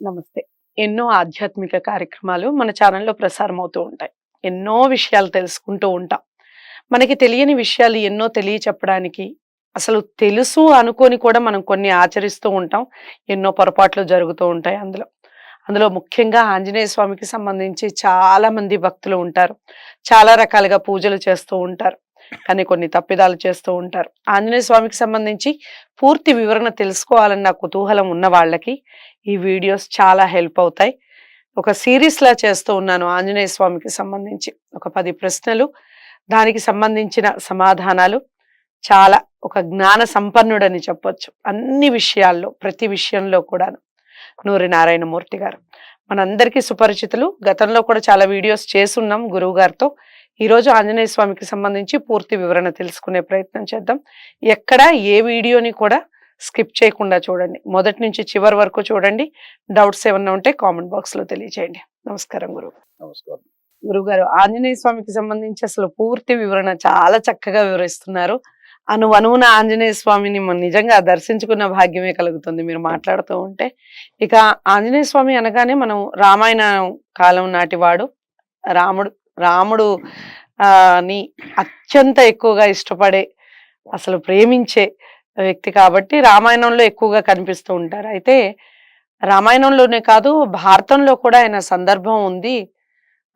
నమస్తే. ఎన్నో ఆధ్యాత్మిక కార్యక్రమాలు మన ఛానల్లో ప్రసారం అవుతూ ఉంటాయి. ఎన్నో విషయాలు తెలుసుకుంటూ ఉంటాం. మనకి తెలియని విషయాలు ఎన్నో తెలియచెప్పడానికి అసలు తెలుసు అనుకొని కూడా మనం కొన్ని ఆచరిస్తూ ఉంటాం. ఎన్నో పొరపాట్లు జరుగుతూ ఉంటాయి అందులో. అందులో ముఖ్యంగా ఆంజనేయ స్వామికి సంబంధించి చాలా మంది భక్తులు ఉంటారు. చాలా రకాలుగా పూజలు చేస్తూ ఉంటారు. కానీ కొన్ని తప్పిదాలు చేస్తూ ఉంటారు. ఆంజనేయ స్వామికి సంబంధించి పూర్తి వివరణ తెలుసుకోవాలన్న కుతూహలం ఉన్న వాళ్ళకి ఈ వీడియోస్ చాలా హెల్ప్ అవుతాయి. ఒక సిరీస్లా చేస్తూ ఉన్నాను ఆంజనేయ స్వామికి సంబంధించి. ఒక పది ప్రశ్నలు దానికి సంబంధించిన సమాధానాలు చాలా ఒక జ్ఞాన సంపన్నుడని చెప్పొచ్చు. అన్ని విషయాల్లో ప్రతి విషయంలో కూడాను. నూరి నారాయణమూర్తి గారు. మనందరికీ సుపరిచితులు. గతంలో కూడా చాలా వీడియోస్ చేసున్నాం గురువు గారితో. ఈ రోజు ఆంజనేయ స్వామికి సంబంధించి పూర్తి వివరణ తెలుసుకునే ప్రయత్నం చేద్దాం. ఎక్కడ ఏ వీడియోని కూడా స్కిప్ చేయకుండా చూడండి. మొదటి నుంచి చివరి వరకు చూడండి. డౌట్స్ ఏమన్నా ఉంటే కామెంట్ బాక్స్లో తెలియజేయండి. నమస్కారం గురువు నమస్కారం. గురుగారు ఆంజనేయ స్వామికి సంబంధించి అసలు పూర్తి వివరణ చాలా చక్కగా వివరిస్తున్నారు. అను అనువున ఆంజనేయ స్వామిని మనం నిజంగా దర్శించుకున్న భాగ్యమే కలుగుతుంది మీరు మాట్లాడుతూ ఉంటే. ఇక ఆంజనేయ స్వామి అనగానే మనం రామాయణ కాలం నాటివాడు రాముడు రాముడు ని అత్యంత ఎక్కువగా ఇష్టపడే అసలు ప్రేమించే వ్యక్తి కాబట్టి రామాయణంలో ఎక్కువగా కనిపిస్తూ ఉంటారు. అయితే రామాయణంలోనే కాదు భారతంలో కూడా ఆయన సందర్భం ఉంది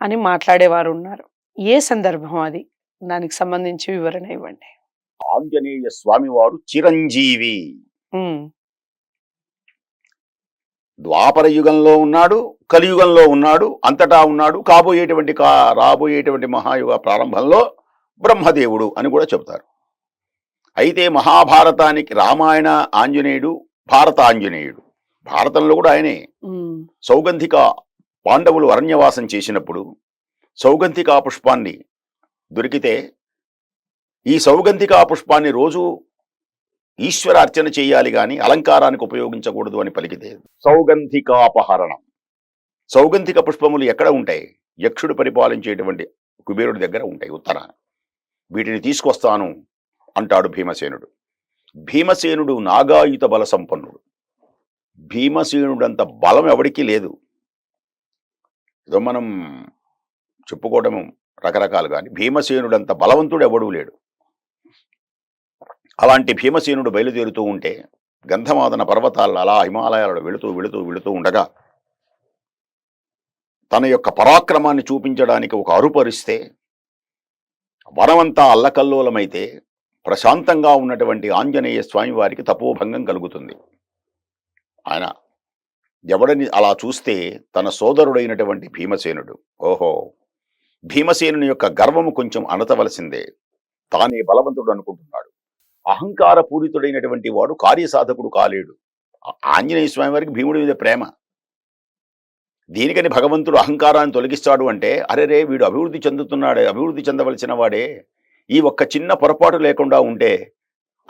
అని మాట్లాడేవారు ఉన్నారు. ఏ సందర్భం అది? దానికి సంబంధించి వివరణ ఇవ్వండి. ఆంజనేయ స్వామి వారు చిరంజీవి ద్వాపర యుగంలో ఉన్నాడు కలియుగంలో ఉన్నాడు అంతటా ఉన్నాడు కాబోయేటువంటి కా రాబోయేటువంటి మహాయుగ ప్రారంభంలో బ్రహ్మదేవుడు అని కూడా చెబుతారు. అయితే మహాభారతానికి రామాయణ ఆంజనేయుడు భారత ఆంజనేయుడు భారతంలో కూడా ఆయనే. సౌగంధిక పాండవులు అరణ్యవాసం చేసినప్పుడు సౌగంధికా పుష్పాన్ని దొరికితే ఈ సౌగంధికా పుష్పాన్ని రోజు ఈశ్వరార్చన చేయాలి గాని అలంకారానికి ఉపయోగించకూడదు అని పలికితే సౌగంధికాపహరణం. సౌగంధిక పుష్పములు ఎక్కడ ఉంటాయి? యక్షుడు పరిపాలించేటువంటి కుబేరుడి దగ్గర ఉంటాయి ఉత్తరాన వీటిని తీసుకొస్తాను అంటాడు భీమసేనుడు. భీమసేనుడు నాగాయుత బల సంపన్నుడు. భీమసేనుడంత బలం ఎవడికి లేదు. ఏదో మనం చెప్పుకోవడం రకరకాలు కానీ భీమసేనుడంత బలవంతుడు ఎవడూ లేడు. అలాంటి భీమసేనుడు బయలుదేరుతూ ఉంటే గంధమాదన పర్వతాల్లో అలా హిమాలయాలలో వెళుతూ వెళుతూ వెళుతూ ఉండగా తన యొక్క పరాక్రమాన్ని చూపించడానికి ఒక అరుపరిస్తే వనమంతా అల్లకల్లోలమైతే ప్రశాంతంగా ఉన్నటువంటి ఆంజనేయ స్వామి వారికి తపోభంగం కలుగుతుంది. ఆయన ఎవడని అలా చూస్తే తన సోదరుడైనటువంటి భీమసేనుడు ఓహో! భీమసేనుని యొక్క గర్వము కొంచెం అనతవలసిందే. తానే బలవంతుడు అనుకుంటున్నాడు అహంకార పూరితుడైనటువంటి వాడు కార్యసాధకుడు కాలేడు. ఆంజనేయ స్వామి వారికి భీముడి మీద ప్రేమ. దీనికని భగవంతుడు అహంకారాన్ని తొలగిస్తాడు అంటే అరెరే వీడు అభివృద్ధి చెందుతున్నాడే అభివృద్ధి చెందవలసిన వాడే. ఈ ఒక్క చిన్న పొరపాటు లేకుండా ఉంటే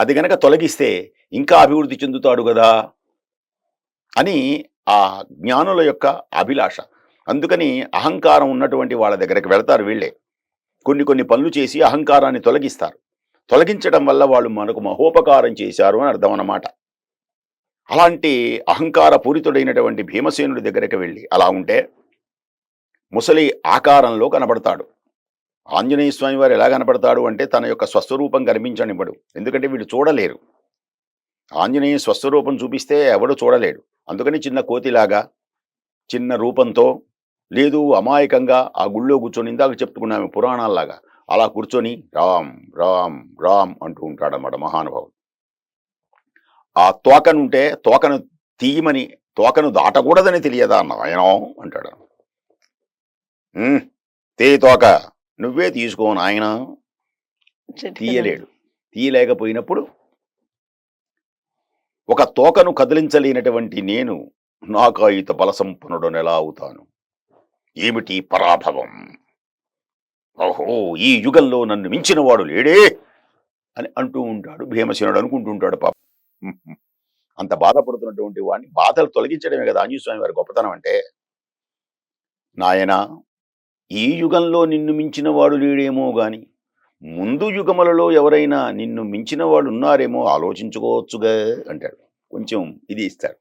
అది గనక తొలగిస్తే ఇంకా అభివృద్ధి చెందుతాడు కదా అని ఆ జ్ఞానుల యొక్క అభిలాష. అందుకని అహంకారం ఉన్నటువంటి వాళ్ళ దగ్గరికి వెళ్తారు వీళ్ళే. కొన్ని కొన్ని పనులు చేసి అహంకారాన్ని తొలగిస్తారు. తొలగించడం వల్ల వాళ్ళు మనకు మహోపకారం చేశారు అని అర్థం అన్నమాట. అలాంటి అహంకార పూరితుడైనటువంటి భీమసేనుడి దగ్గరికి వెళ్ళి అలా ఉంటే ముసలి ఆకారంలో కనబడతాడు. ఆంజనేయ స్వామి వారు ఎలా కనపడతాడు అంటే తన యొక్క స్వస్వరూపం కనిపించనివ్వడు. ఎందుకంటే వీళ్ళు చూడలేరు. ఆంజనేయ స్వస్వరూపం చూపిస్తే ఎవడు చూడలేడు. అందుకని చిన్న కోతిలాగా చిన్న రూపంతో లేదు అమాయకంగా ఆ గుళ్ళో కూర్చొని ఇందాక చెప్పుకున్నాము పురాణాల్లాగా. అలా కూర్చొని రామ్ రామ్ రామ్ అంటూ ఉంటాడన్నమాట మహానుభావుడు. ఆ తోకనుంటే తోకను తీయమని తోకను దాటకూడదని తెలియదా అన్న ఆయన అంటాడు. "ఉమ్, తే తోక నువ్వే తీసుకో నాయన. తీయలేడు. తీయలేకపోయినప్పుడు ఒక తోకను కదిలించలేనటువంటి నేను నాకాయిత బలసంపన్నుడను ఎలా అవుతాను? ఏమిటి పరాభవం? ఓహో ఈ యుగంలో నన్ను మించిన వాడు లేడే అని అంటూ ఉంటాడు. భీమసేనుడు అనుకుంటుంటాడు పాప. అంత బాధపడుతున్నటువంటి వాడిని బాధలు తొలగించడమే కదా ఆంజనేయస్వామి వారి గొప్పతనం అంటే. నాయనా ఈ యుగంలో నిన్ను మించిన వాడు లేడేమో గాని ముందు యుగములలో ఎవరైనా నిన్ను మించిన వాళ్ళు ఉన్నారేమో ఆలోచించుకోవచ్చుగా అంటాడు. కొంచెం ఇది ఇస్తాడు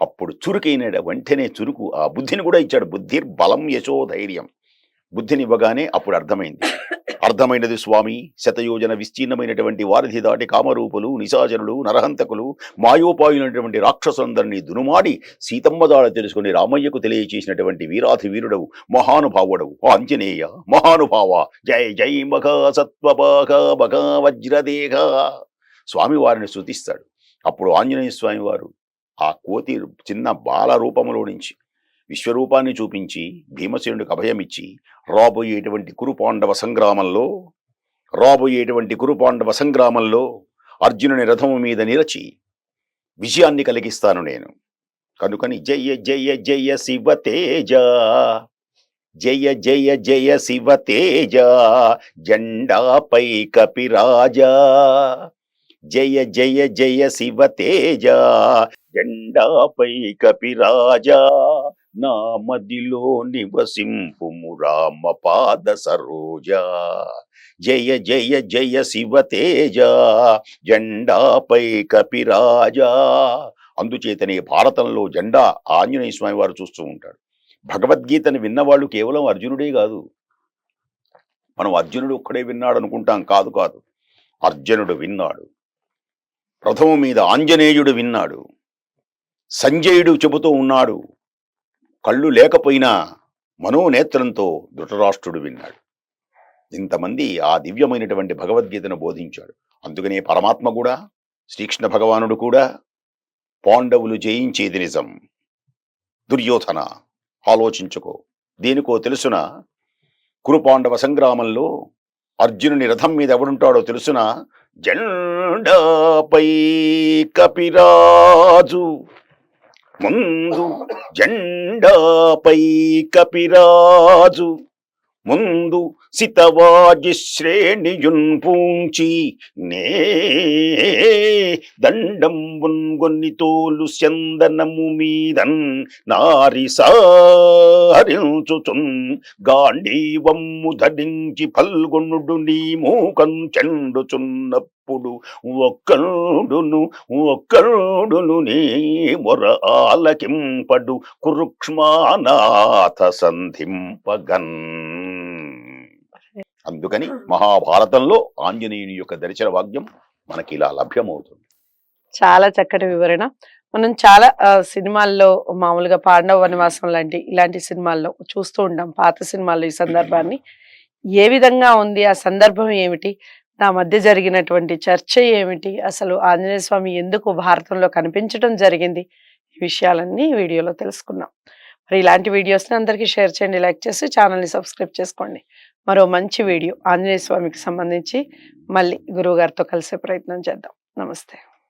అప్పుడు చురుకైన వెంటనే చురుకు ఆ బుద్ధిని కూడా ఇచ్చాడు. బుద్ధి బలం యశో ధైర్యం. బుద్ధినివ్వగానే అప్పుడు అర్థమైంది. అర్థమైనది స్వామి శతయోజన విస్తీర్ణమైనటువంటి వారిధి దాటి కామరూపులు నిశాచరులు నరహంతకులు మాయోపాయులైనటువంటి రాక్షసులందరినీ దునుమాడి సీతమ్మదాడ తెలుసుకుని రామయ్యకు తెలియచేసినటువంటి వీరాధి వీరుడవు మహానుభావుడవు. ఓ ఆంజనేయ మహానుభావ జై జై మఘ సత్వభాగ మఘ వజ్రదేహ స్వామి వారిని శృతిస్తాడు అప్పుడు ఆంజనేయ స్వామి వారు ఆ కోతి చిన్న బాల రూపంలో నుంచి విశ్వరూపాన్ని చూపించి భీమసేనుడికి అభయమిచ్చి రాబోయేటువంటి కురుపాండవ సంగ్రామంలో రాబోయేటువంటి కురుపాండవ సంగ్రామంలో అర్జునుని రథము మీద నిలచి విజయాన్ని కలిగిస్తాను నేను. కనుకని జయ జయ జయ శివ తేజ జయ జయ జయ శివ తేజ జెండాపై కపిరాజా జయ జయ జయ శివ తేజ జెండాపై కపిరాజా నా మదిలో నివసింపుము రామ పాద సరోజ. జయ జయ జయ శివ తేజ. జెండాపై కపిరాజా అందుచేతనే భారతంలో జెండా ఆంజనేయ స్వామి వారు చూస్తూ ఉంటాడు. భగవద్గీతను విన్నవాళ్ళు కేవలం అర్జునుడే కాదు. మనం అర్జునుడు ఒక్కడే విన్నాడు అనుకుంటాం కాదు కాదు. అర్జునుడు విన్నాడు. రథము మీద ఆంజనేయుడు విన్నాడు. సంజయుడు చెబుతూ ఉన్నాడు. కళ్ళు లేకపోయినా మనోనేత్రంతో ధృతరాష్ట్రుడు విన్నాడు. ఇంతమంది ఆ దివ్యమైనటువంటి భగవద్గీతను బోధించాడు. అందుకనే పరమాత్మ కూడా శ్రీకృష్ణ భగవానుడు కూడా పాండవులు జయించేది నిజం. దుర్యోధన ఆలోచించుకో. దేనికో తెలుసున? కురుపాండవ సంగ్రామంలో అర్జునుని రథం మీద ఎవడుంటాడో తెలుసున? జెండాపై కపిరాజు! ముందు జెండాపై కపిరాజు ముందు సితవాజి శ్రేణియున్ పూంచి నే దండంబున్ గొన్ని తోలు చందనము మీదన్ నారి సారించుచున్ గాంధీవమ్ము ధరించి పల్గొనుడు నీ మూకం చెండుచున్నప్పుడు ఒక్కడును ఒక్కడును నీ మొర ఆలకింపడు కురుక్ష్మానాథ సంధింపగన్. అందుకని మహాభారతంలో ఆంజనేయుని యొక్క దర్శన భాగ్యం మనకి ఇలా లభ్యమవుతుంది. చాలా చక్కటి వివరణ. మనం చాలా సినిమాల్లో మామూలుగా పాండవ వనవాసం లాంటి ఇలాంటి సినిమాల్లో చూస్తూ ఉంటాం. పాత సినిమాల్లో ఈ సందర్భాన్ని. ఏ విధంగా ఉంది? ఆ సందర్భం ఏమిటి? నా మధ్య జరిగినటువంటి చర్చ ఏమిటి? అసలు ఆంజనేయ స్వామి ఎందుకు భారతంలో కనిపించడం జరిగింది? ఈ విషయాలన్నీ వీడియోలో తెలుసుకున్నాం మరి ఇలాంటి వీడియోస్ని అందరికీ షేర్ చేయండి లైక్ చేసి ఛానల్ని సబ్స్క్రైబ్ చేసుకోండి. మరో మంచి వీడియో ఆంజనేయ స్వామికి సంబంధించి మళ్ళీ గురువు గారితో కలిసే ప్రయత్నం చేద్దాం. నమస్తే.